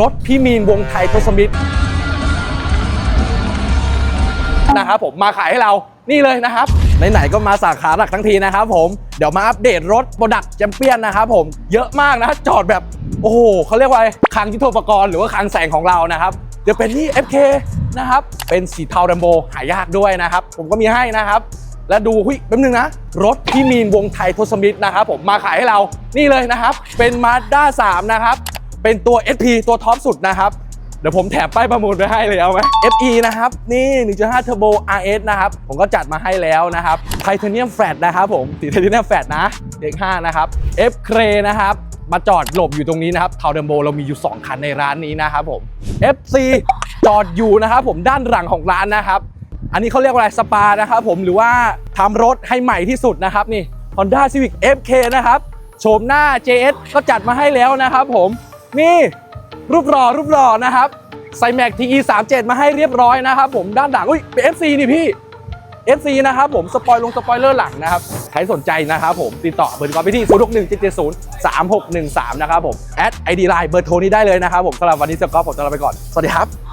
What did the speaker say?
รถพี่มีนวงไทยทศมิตรนะครับผมมาขายให้เรานี่เลยนะครับไหนๆก็มาสาขาหลักทั้งทีนะครับผมเดี๋ยวมาอัปเดตรถโปรดักต์แชมเปี้ยนนะครับผมเยอะมากนะจอดแบบโอ้โหเขาเรียกว่าคลังยุทโธปกรณ์หรือว่าคลังแสงของเรานะครับเดี๋ยวเป็นนี่ FK นะครับเป็นสีเทาแรมโบหายากด้วยนะครับ ผมก็มีให้นะครับ และดูหุ้ยแป๊บนึงนะ รถพี่มีนวงไทยทศมิตรนะครับผมมาขายให้เรานี่เลยนะครับ เป็น Mazda 3 นะครับ เป็นตัว SP ตัวท็อปสุดนะครับ เดี๋ยวผมแถมป้ายประมูลไปให้เลยเอาไหม FE นะครับ นี่ 1.5 Turbo RS นะครับ ผมก็จัดมาให้แล้วนะครับไทเทเนียมแฟลตนะครับผมสีไทเทเนียมแฟลตนะเด็ก5นะครับ F c r a นะครับมาจอดหลบอยู่ตรงนี้นะครับเทาเดมโบเรามีอยู่ 2 คันในร้านนี้นะครับผม FC จอดอยู่นะครับผมด้านหลังของร้านนะครับ อันนี้เขาเรียกว่าอะไรสปานะครับผมหรือว่าทำรถให้ใหม่ที่สุดนะครับนี่ Honda Civic FK นะครับโฉมหน้า JS ก็จัดมาให้แล้วนะครับผม นี่รูปหล่อรูปหล่อนะครับใส่แม็กทีอีสามมาให้เรียบร้อยนะครับผมด้านหลังอุ้ยเป็น FC นี่พี่เอฟซีนะครับผมสปอยลงสปอยเลอร์หลังนะครับใครสนใจนะครับผมติดต่อเบอร์กอไปที่ 0 6 1 7 7 0 3 6 1 3 นะครับผมแอดไอดีไลน์เบอร์โทรนี้ได้เลยนะครับผมสำหรับวันนี้สกอล์ผมจะลาไปก่อน สวัสดีครับ